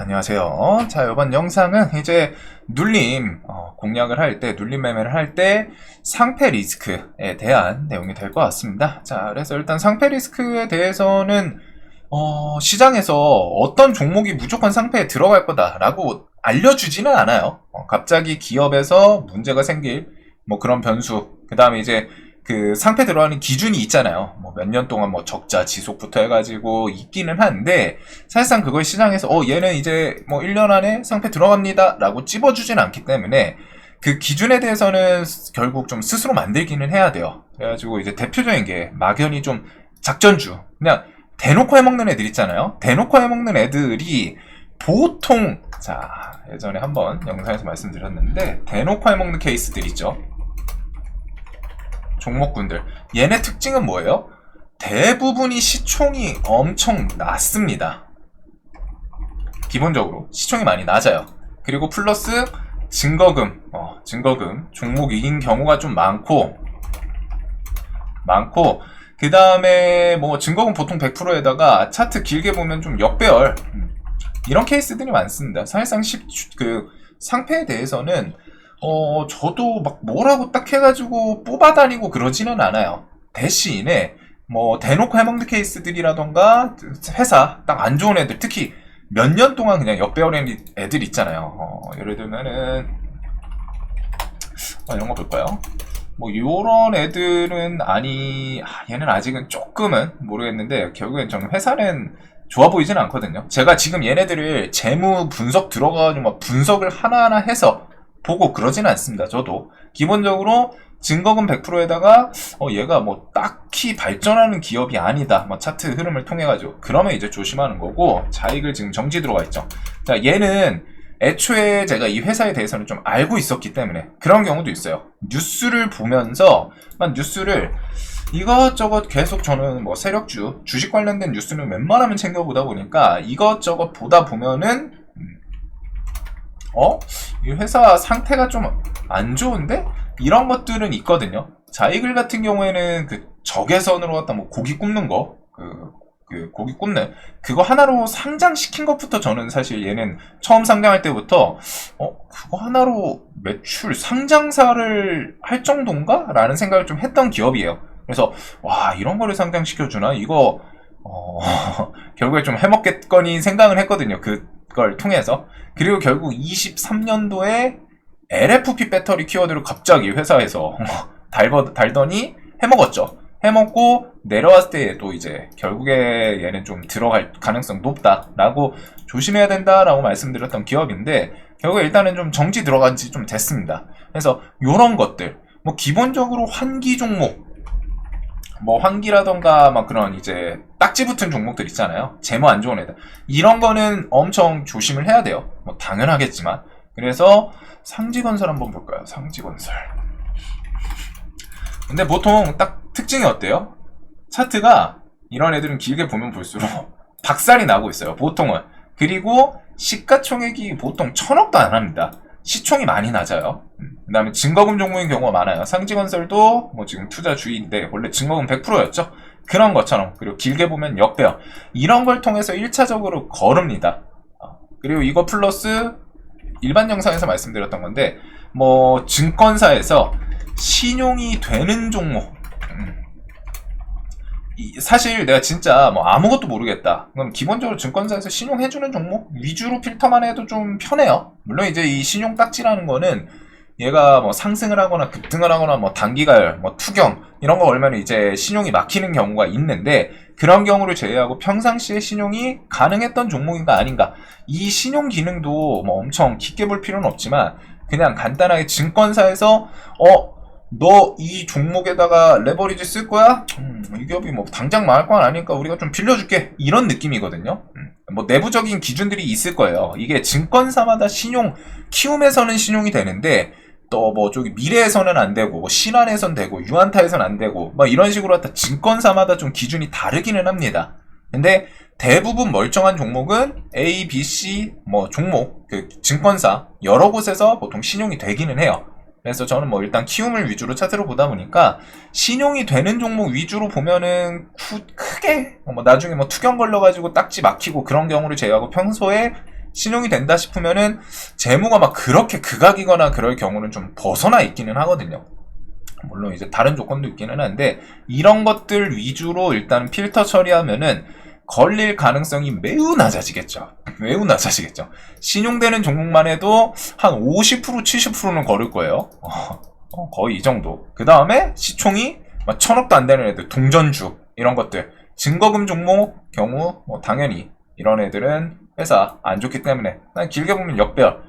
안녕하세요. 자, 이번 영상은 이제 눌림 어, 공략을 할 때, 눌림 매매를 할 때 상패 리스크에 대한 내용이 될 것 같습니다. 자, 그래서 일단 상패 리스크에 대해서는 어, 시장에서 어떤 종목이 무조건 상패에 들어갈 거다라고 알려주지는 않아요. 어, 갑자기 기업에서 문제가 생길 뭐 그런 변수, 그 다음에 이제 그 상패 들어가는 기준이 있잖아요. 뭐 몇 년 동안 뭐 적자 지속부터 해가지고 있기는 한데 사실상 그걸 시장에서 어 얘는 이제 뭐 1년 안에 상패 들어갑니다 라고 찝어주진 않기 때문에 그 기준에 대해서는 결국 좀 스스로 만들기는 해야 돼요. 그래가지고 이제 대표적인 게 막연히 좀 작전주 그냥 대놓고 해먹는 애들 있잖아요. 대놓고 해먹는 애들이 보통 자 예전에 한번 영상에서 말씀드렸는데 대놓고 해먹는 케이스들 있죠. 종목군들 얘네 특징은 뭐예요? 대부분이 시총이 엄청 낮습니다. 기본적으로 시총이 많이 낮아요. 그리고 플러스 증거금, 어, 증거금 종목 이긴 경우가 좀 많고 많고 그 다음에 뭐 증거금 보통 100%에다가 차트 길게 보면 좀 역배열 음, 이런 케이스들이 많습니다. 사실상 10, 그 상패에 대해서는 어 저도 막 뭐라고 딱 해가지고 뽑아다니고 그러지는 않아요. 대신에 뭐 대놓고 해먹는 케이스들이라던가 회사 딱 안 좋은 애들 특히 몇 년 동안 그냥 역배열인 애들 있잖아요. 어, 예를 들면은 어, 이런 거 볼까요? 뭐 요런 애들은 아니 아, 얘는 아직은 조금은 모르겠는데 결국엔 저는 회사는 좋아 보이진 않거든요. 제가 지금 얘네들을 재무 분석 들어가가지고 막 분석을 하나하나 해서 보고 그러진 않습니다. 저도 기본적으로 증거금 100%에다가 어 얘가 뭐 딱히 발전하는 기업이 아니다. 뭐 차트 흐름을 통해 가지고 그러면 이제 조심하는 거고 자익을 지금 정지 들어가 있죠. 자 얘는 애초에 제가 이 회사에 대해서는 좀 알고 있었기 때문에 그런 경우도 있어요. 뉴스를 보면서 막 뉴스를 이것저것 계속 저는 뭐 세력주 주식 관련된 뉴스는 웬만하면 챙겨보다 보니까 이것저것 보다 보면은 음, 어? 이 회사 상태가 좀 안 좋은데? 이런 것들은 있거든요. 자이글 같은 경우에는 그 적외선으로 갖다 뭐 고기 굽는 거, 그, 그 고기 굽는 그거 하나로 상장시킨 것부터 저는 사실 얘는 처음 상장할 때부터 어 그거 하나로 매출 상장사를 할 정도인가? 라는 생각을 좀 했던 기업이에요. 그래서 와 이런 거를 상장시켜 주나? 이거 어, 결국에 좀 해먹겠거니 생각을 했거든요. 그 걸 통해서. 그리고 결국 23년도에 LFP 배터리 키워드를 갑자기 회사에서 달버, 달더니 해먹었죠. 해먹고 내려왔을 때 또 이제 결국에 얘는 좀 들어갈 가능성 높다라고 조심해야 된다라고 말씀드렸던 기업인데 결국에 일단은 좀 정지 들어간 지 좀 됐습니다. 그래서 요런 것들 뭐 기본적으로 환기 종목 뭐 환기라던가 막 그런 이제 딱지 붙은 종목들 있잖아요. 재무 안 좋은 애들. 이런 거는 엄청 조심을 해야 돼요. 뭐 당연하겠지만. 그래서 상지건설 한번 볼까요? 상지건설. 근데 보통 딱 특징이 어때요? 차트가 이런 애들은 길게 보면 볼수록 박살이 나고 있어요. 보통은. 그리고 시가총액이 보통 천억도 안 합니다. 시총이 많이 낮아요. 그 다음에 증거금 종목인 경우가 많아요. 상지건설도 뭐 지금 투자 주의인데 원래 증거금 100%였죠. 그런 것처럼 그리고 길게 보면 역배열 이런 걸 통해서 1차적으로 거릅니다. 어, 그리고 이거 플러스 일반 영상에서 말씀드렸던 건데 뭐 증권사에서 신용이 되는 종목 음. 이- 사실 내가 진짜 뭐 아무것도 모르겠다. 그럼 기본적으로 증권사에서 신용해주는 종목 위주로 필터만 해도 좀 편해요. 물론 이제 이 신용 딱지라는 거는 얘가 뭐 상승을 하거나 급등을 하거나 뭐 단기가열, 뭐 투경 이런 거 걸면 이제 신용이 막히는 경우가 있는데 그런 경우를 제외하고 평상시에 신용이 가능했던 종목인가 아닌가 이 신용 기능도 뭐 엄청 깊게 볼 필요는 없지만 그냥 간단하게 증권사에서 어 너 이 종목에다가 레버리지 쓸 거야? 음, 이 기업이 뭐 당장 망할 건 아니니까 우리가 좀 빌려줄게 이런 느낌이거든요. 음, 뭐 내부적인 기준들이 있을 거예요. 이게 증권사마다 신용 키움에서는 신용이 되는데 또 뭐 저기 미래에서는 안 되고 뭐 신한에선 되고 유한타에선 안 되고 뭐 이런 식으로 갖다 증권사마다 좀 기준이 다르기는 합니다. 근데 대부분 멀쩡한 종목은 A, B, C 뭐 종목 그 증권사 여러 곳에서 보통 신용이 되기는 해요. 그래서 저는 뭐 일단 키움을 위주로 차트로 보다 보니까 신용이 되는 종목 위주로 보면은 후- 크게 뭐 나중에 뭐 투경 걸려가지고 딱지 막히고 그런 경우를 제외하고 평소에 신용이 된다 싶으면은 재무가 막 그렇게 극악이거나 그럴 경우는 좀 벗어나 있기는 하거든요. 물론 이제 다른 조건도 있기는 한데 이런 것들 위주로 일단 필터 처리하면은 걸릴 가능성이 매우 낮아지겠죠. 매우 낮아지겠죠. 신용되는 종목만 해도 한 50% 70%는 걸을 거예요. 어, 어, 거의 이 정도. 그 다음에 시총이 막 천억도 안 되는 애들, 동전주 이런 것들, 증거금 종목 경우 뭐 당연히 이런 애들은 회사 안 좋기 때문에 그냥 길게 보면 역배열.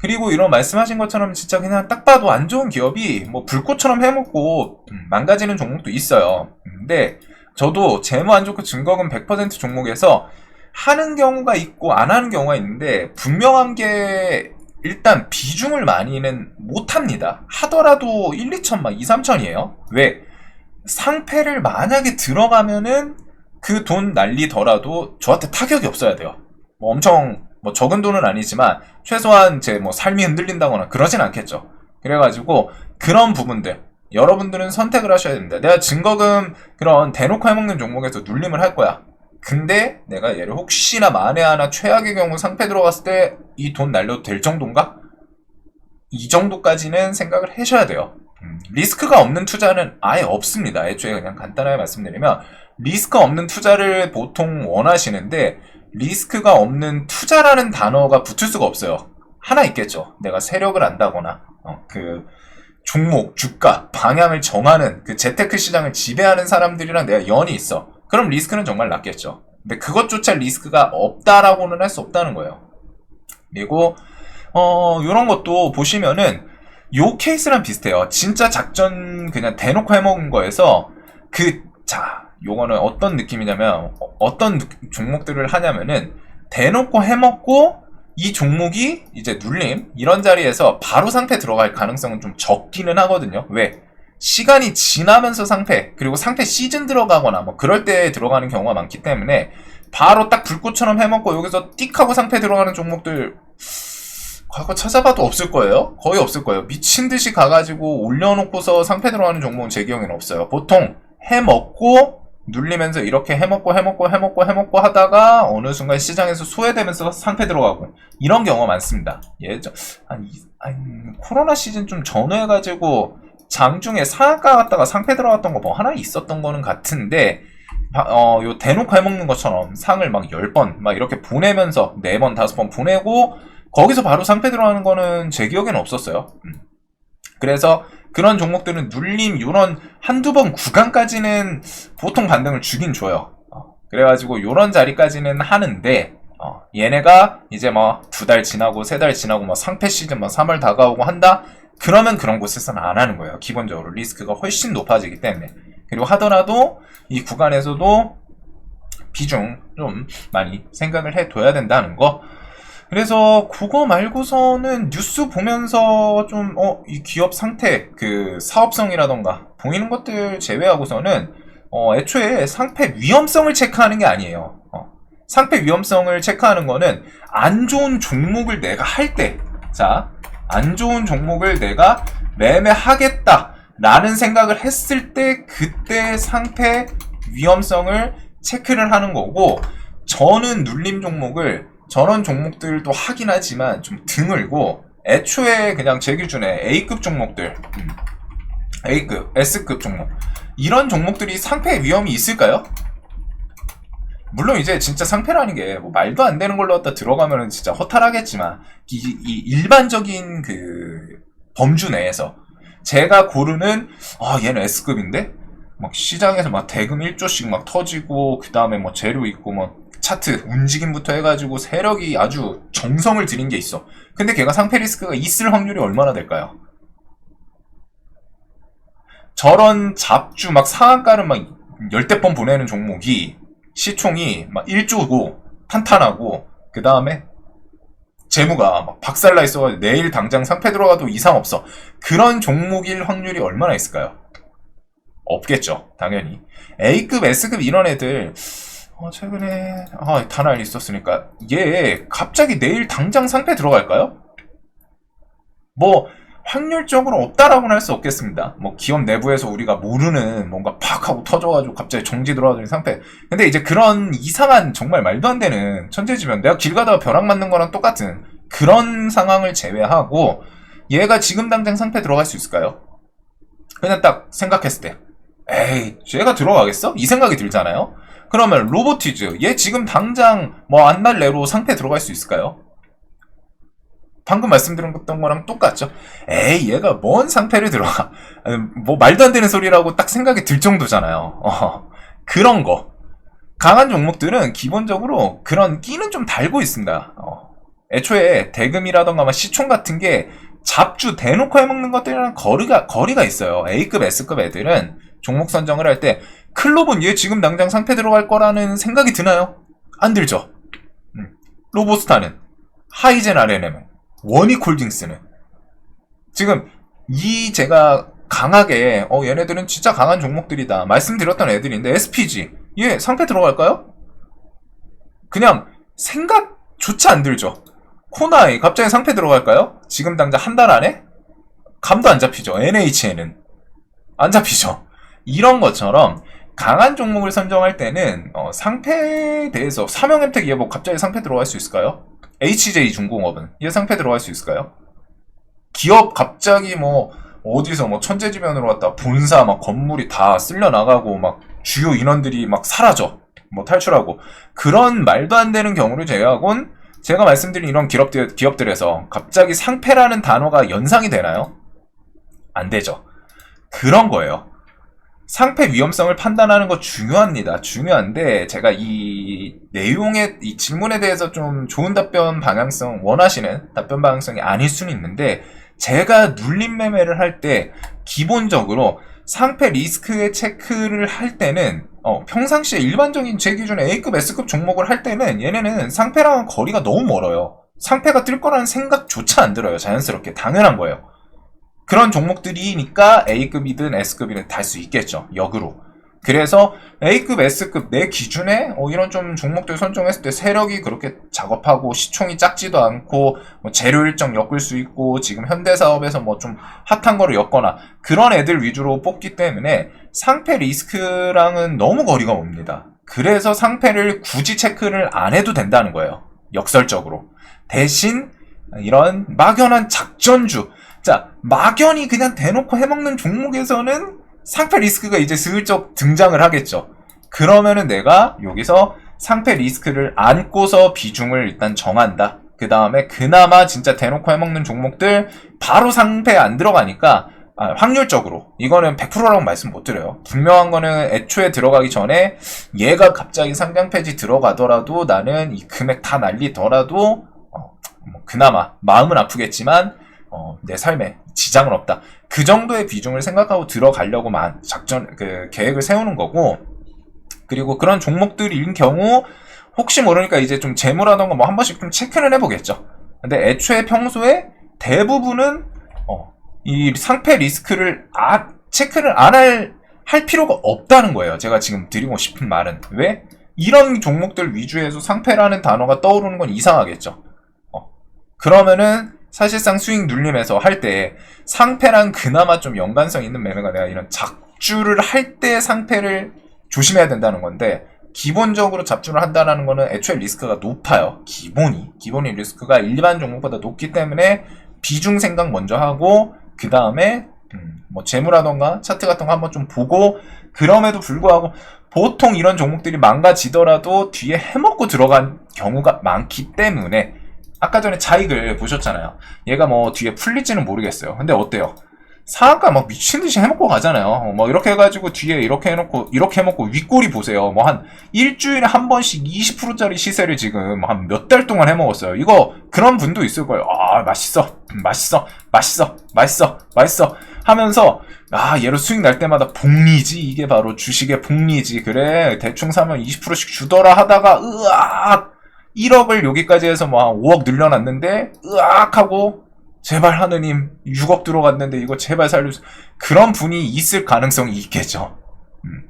그리고 이런 말씀하신 것처럼 진짜 그냥 딱 봐도 안 좋은 기업이 뭐 불꽃처럼 해먹고 음, 망가지는 종목도 있어요. 근데 저도 재무 안 좋고 증거금 100% 종목에서 하는 경우가 있고 안 하는 경우가 있는데 분명한 게 일단 비중을 많이는 못 합니다. 하더라도 1, 2천 막 2, 3천이에요. 왜? 상패를 만약에 들어가면은 그 돈 날리더라도 저한테 타격이 없어야 돼요. 뭐 엄청 뭐 적은 돈은 아니지만 최소한 제 뭐 삶이 흔들린다거나 그러진 않겠죠. 그래가지고 그런 부분들 여러분들은 선택을 하셔야 됩니다. 내가 증거금 그런 대놓고 해먹는 종목에서 눌림을 할 거야. 근데 내가 얘를 혹시나 만에 하나 최악의 경우 상패 들어갔을 때 이 돈 날려도 될 정도인가? 이 정도까지는 생각을 하셔야 돼요. 음, 리스크가 없는 투자는 아예 없습니다. 애초에 그냥 간단하게 말씀드리면 리스크 없는 투자를 보통 원하시는데 리스크가 없는 투자라는 단어가 붙을 수가 없어요. 하나 있겠죠. 내가 세력을 안다거나 어, 그 종목, 주가, 방향을 정하는 그 재테크 시장을 지배하는 사람들이랑 내가 연이 있어. 그럼 리스크는 정말 낮겠죠. 근데 그것조차 리스크가 없다라고는 할 수 없다는 거예요. 그리고 어 이런 것도 보시면은 요 케이스랑 비슷해요. 진짜 작전 그냥 대놓고 해먹은 거에서 그 자 요거는 어떤 느낌이냐면 어- 어떤 느- 종목들을 하냐면은 대놓고 해먹고 이 종목이 이제 눌림 이런 자리에서 바로 상패 들어갈 가능성은 좀 적기는 하거든요. 왜? 시간이 지나면서 상패 그리고 상패 시즌 들어가거나 뭐 그럴 때 들어가는 경우가 많기 때문에 바로 딱 불꽃처럼 해먹고 여기서 띡 하고 상패 들어가는 종목들 과거 찾아봐도 없을 거예요. 거의 없을 거예요. 미친 듯이 가가지고 올려놓고서 상패 들어가는 종목은 제 기억에는 없어요. 보통 해먹고 눌리면서 이렇게 해먹고 해먹고 해먹고 해먹고 하다가 어느 순간 시장에서 소외되면서 상패 들어가고 이런 경우가 많습니다. 예전 아니, 아니 코로나 시즌 좀 전후해 가지고 장중에 상한가 갔다가 상패 들어갔던 거 뭐 하나 있었던 거는 같은데 바- 어, 요 대놓고 해먹는 것처럼 상을 막 10번 막 이렇게 보내면서 4번, 5번 보내고 거기서 바로 상패 들어가는 거는 제 기억에는 없었어요. 음. 그래서 그런 종목들은 눌림 요런 한두 번 구간까지는 보통 반등을 주긴 줘요. 어, 그래가지고 요런 자리까지는 하는데 어, 얘네가 이제 뭐 두 달 지나고 세 달 지나고 뭐 상패 시즌 뭐 3월 다가오고 한다? 그러면 그런 곳에서는 안 하는 거예요. 기본적으로 리스크가 훨씬 높아지기 때문에. 그리고 하더라도 이 구간에서도 비중 좀 많이 생각을 해둬야 된다는 거. 그래서 그거 말고서는 뉴스 보면서 좀, 어, 이 기업 상태, 그 사업성이라던가 보이는 것들 제외하고서는, 어, 애초에 상패 위험성을 체크하는 게 아니에요. 어, 상패 위험성을 체크하는 거는 안 좋은 종목을 내가 할 때, 자, 안 좋은 종목을 내가 매매하겠다. 라는 생각을 했을 때, 그때 상패 위험성을 체크를 하는 거고, 저는 눌림 종목을 저런 종목들도 하긴 하지만 좀 드물고 애초에 그냥 제 기준에 A급 종목들 음, A급, S급 종목 이런 종목들이 상패 위험이 있을까요? 물론 이제 진짜 상패라는 게 뭐 말도 안 되는 걸로 갖다 들어가면은 진짜 허탈하겠지만 이, 이 일반적인 그 범주 내에서 제가 고르는 아 얘는 S급인데 막 시장에서 막 대금 1조씩 막 터지고 그 다음에 뭐 재료 있고 뭐 차트 움직임부터 해가지고 세력이 아주 정성을 들인 게 있어. 근데 걔가 상패 리스크가 있을 확률이 얼마나 될까요? 저런 잡주 막 상한가를 막 열대 번 보내는 종목이 시총이 막 1조고 탄탄하고 그 다음에 재무가 막 박살나 있어가지고 내일 당장 상패 들어가도 이상 없어. 그런 종목일 확률이 얼마나 있을까요? 없겠죠, 당연히. A급, S급 이런 애들 어, 최근에 아, 단알 있었으니까 얘 갑자기 내일 당장 상패 들어갈까요? 뭐 확률적으로 없다라고는 할 수 없겠습니다. 뭐 기업 내부에서 우리가 모르는 뭔가 팍 하고 터져가지고 갑자기 정지 들어가는 상태. 근데 이제 그런 이상한 정말 말도 안 되는 천재지변 내가 길 가다가 벼락 맞는 거랑 똑같은 그런 상황을 제외하고 얘가 지금 당장 상태 들어갈 수 있을까요? 그냥 딱 생각했을 때 에이 얘가 들어가겠어? 이 생각이 들잖아요. 그러면 로보티즈 얘 지금 당장 뭐한달 내로 상태 들어갈 수 있을까요? 방금 말씀드렸던 거랑 똑같죠. 에이 얘가 뭔 상태를 들어가 뭐 말도 안 되는 소리라고 딱 생각이 들 정도잖아요. 어, 그런 거 강한 종목들은 기본적으로 그런 끼는 좀 달고 있습니다. 어, 애초에 대금이라던가 막 시총 같은 게 잡주 대놓고 해먹는 것들이랑 거리가 거리가 있어요. A급, S급 애들은 종목 선정을 할 때 클롭은 얘 지금 당장 상태 들어갈 거라는 생각이 드나요? 안 들죠. 음. 로보스타는 하이젠 RNM은 원익홀딩스는 지금 이 제가 강하게 어 얘네들은 진짜 강한 종목들이다 말씀드렸던 애들인데 SPG 얘 상태 들어갈까요? 그냥 생각조차 안 들죠. 코나이 갑자기 상태 들어갈까요? 지금 당장 한 달 안에 감도 안 잡히죠. NHN은 안 잡히죠. 이런 것처럼 강한 종목을 선정할 때는 어, 상패에 대해서 삼형햄텍 얘뭐 갑자기 상패 들어갈 수 있을까요? HJ 중공업은 얘 상패 들어갈 수 있을까요? 기업 갑자기 뭐 어디서 뭐 천재지변으로 갔다 본사 막 건물이 다 쓸려 나가고 막 주요 인원들이 막 사라져 뭐 탈출하고 그런 말도 안 되는 경우를 제외하곤 제가 말씀드린 이런 기업들, 기업들에서 갑자기 상패라는 단어가 연상이 되나요? 안 되죠. 그런 거예요. 상패 위험성을 판단하는 거 중요합니다. 중요한데 제가 이 내용의 이 질문에 대해서 좀 좋은 답변 방향성 원하시는 답변 방향성이 아닐 수는 있는데 제가 눌림 매매를 할 때 기본적으로 상패 리스크의 체크를 할 때는 어, 평상시에 일반적인 제 기준에 A급, S급 종목을 할 때는 얘네는 상패랑은 거리가 너무 멀어요. 상패가 뜰 거라는 생각조차 안 들어요. 자연스럽게 당연한 거예요. 그런 종목들이니까 A급이든 S급이든 달 수 있겠죠. 역으로. 그래서 A급, S급 내 기준에 어, 이런 좀 종목들 선정했을 때 세력이 그렇게 작업하고 시총이 작지도 않고 뭐 재료 일정 엮을 수 있고 지금 현대 사업에서 뭐 좀 핫한 거를 엮거나 그런 애들 위주로 뽑기 때문에 상패 리스크랑은 너무 거리가 옵니다. 그래서 상패를 굳이 체크를 안 해도 된다는 거예요. 역설적으로. 대신 이런 막연한 작전주 자, 막연히 그냥 대놓고 해먹는 종목에서는 상패 리스크가 이제 슬쩍 등장을 하겠죠. 그러면은 내가 여기서 상패 리스크를 안고서 비중을 일단 정한다. 그 다음에 그나마 진짜 대놓고 해먹는 종목들 바로 상패에 안 들어가니까 아, 확률적으로 이거는 100%라고 말씀 못 드려요. 분명한 거는 애초에 들어가기 전에 얘가 갑자기 상장 폐지 들어가더라도 나는 이 금액 다 날리더라도 어, 뭐 그나마 마음은 아프겠지만 어, 내 삶에 지장은 없다. 그 정도의 비중을 생각하고 들어가려고만 작전, 그 계획을 세우는 거고, 그리고 그런 종목들인 경우, 혹시 모르니까 이제 좀 재무라던가 뭐 한 번씩 좀 체크는 해보겠죠. 근데 애초에 평소에 대부분은, 어, 이 상패 리스크를 아, 체크를 안 할, 할 필요가 없다는 거예요. 제가 지금 드리고 싶은 말은. 왜? 이런 종목들 위주에서 상패라는 단어가 떠오르는 건 이상하겠죠. 어, 그러면은 사실상 수익 눌림에서 할 때 상패랑 그나마 좀 연관성 있는 매매가 내가 이런 작주를 할 때 상패를 조심해야 된다는 건데 기본적으로 잡주를 한다는 거는 애초에 리스크가 높아요. 기본이. 기본이 리스크가 일반 종목보다 높기 때문에 비중 생각 먼저 하고 그 다음에 음, 뭐 재무라던가 차트 같은 거 한번 좀 보고 그럼에도 불구하고 보통 이런 종목들이 망가지더라도 뒤에 해먹고 들어간 경우가 많기 때문에 아까 전에 자익을 보셨잖아요. 얘가 뭐 뒤에 풀릴지는 모르겠어요. 근데 어때요? 상한가 막 미친 듯이 해먹고 가잖아요. 뭐 이렇게 해가지고 뒤에 이렇게 해놓고 이렇게 해먹고 윗골이 보세요. 뭐 한 일주일에 한 번씩 20%짜리 시세를 지금 한 몇 달 동안 해먹었어요. 이거 그런 분도 있을 거예요. 아 맛있어, 맛있어, 맛있어, 맛있어, 맛있어 하면서 아 얘로 수익 날 때마다 복리지 이게 바로 주식의 복리지 그래 대충 사면 20%씩 주더라 하다가 으악 1억을 여기까지 해서 뭐 5억 늘려놨는데 으악 하고 제발 하느님 6억 들어갔는데 이거 제발 살려주세요. 그런 분이 있을 가능성이 있겠죠. 음.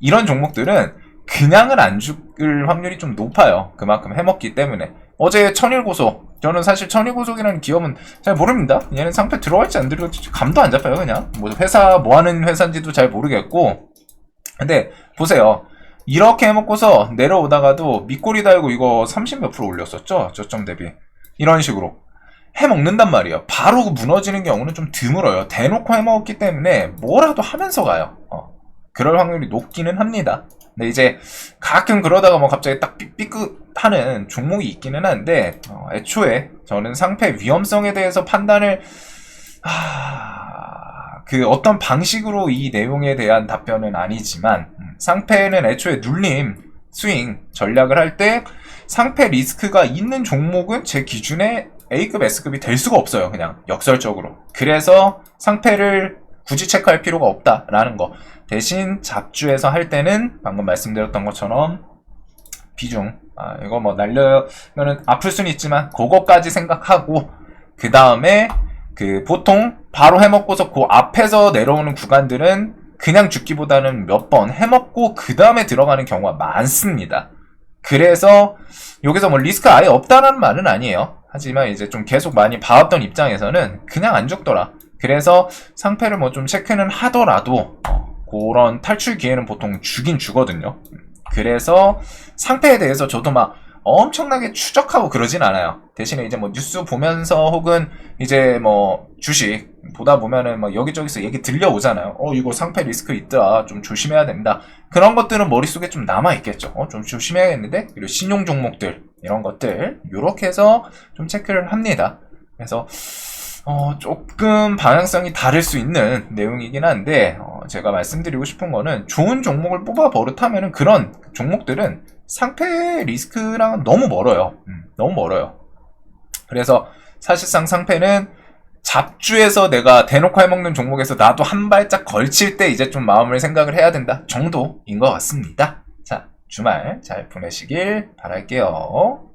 이런 종목들은 그냥은 안 죽을 확률이 좀 높아요. 그만큼 해먹기 때문에. 어제 천일고속 저는 사실 천일고속이라는 기업은 잘 모릅니다. 얘는 상패 들어갈지 안 들어갈지 감도 안 잡혀요 그냥. 뭐 회사 뭐 하는 회사인지도 잘 모르겠고. 근데 보세요. 이렇게 해먹고서 내려오다가도 밑꼬리 달고 이거 30 몇 프로 올렸었죠 저점 대비 이런 식으로 해먹는단 말이에요. 바로 무너지는 경우는 좀 드물어요. 대놓고 해먹었기 때문에 뭐라도 하면서 가요. 어. 그럴 확률이 높기는 합니다. 근데 이제 가끔 그러다가 뭐 갑자기 딱 삐- 삐끗하는 종목이 있기는 한데 어, 애초에 저는 상패 위험성에 대해서 판단을 하... 그 어떤 방식으로 이 내용에 대한 답변은 아니지만 음, 상패는 애초에 눌림 스윙 전략을 할 때 상패 리스크가 있는 종목은 제 기준에 A급, S급이 될 수가 없어요. 그냥 역설적으로. 그래서 상패를 굳이 체크할 필요가 없다라는 거. 대신 잡주에서 할 때는 방금 말씀드렸던 것처럼 비중. 아, 이거 뭐 날려면은 아플 수는 있지만 그거까지 생각하고 그 다음에 그 보통 바로 해먹고서 그 앞에서 내려오는 구간들은 그냥 죽기보다는 몇 번 해먹고 그 다음에 들어가는 경우가 많습니다. 그래서 여기서 뭐 리스크 아예 없다라는 말은 아니에요. 하지만 이제 좀 계속 많이 봐왔던 입장에서는 그냥 안 죽더라. 그래서 상패를 뭐 좀 체크는 하더라도 어, 그런 탈출 기회는 보통 주긴 주거든요. 그래서 상패에 대해서 저도 막 엄청나게 추적하고 그러진 않아요. 대신에 이제 뭐 뉴스 보면서 혹은 이제 뭐 주식 보다 보면은 막 여기저기서 얘기 들려오잖아요. 어, 이거 상패 리스크 있더라. 좀 조심해야 된다. 그런 것들은 머릿속에 좀 남아있겠죠. 어, 좀 조심해야겠는데? 그리고 신용 종목들, 이런 것들, 요렇게 해서 좀 체크를 합니다. 그래서, 어, 조금 방향성이 다를 수 있는 내용이긴 한데, 어, 제가 말씀드리고 싶은 거는 좋은 종목을 뽑아 버릇하면은 그런 종목들은 상패 리스크랑은 너무 멀어요. 음, 너무 멀어요. 그래서 사실상 상패는 잡주에서 내가 대놓고 해먹는 종목에서 나도 한 발짝 걸칠 때 이제 좀 마음을 생각을 해야 된다 정도인 것 같습니다. 자, 주말 잘 보내시길 바랄게요.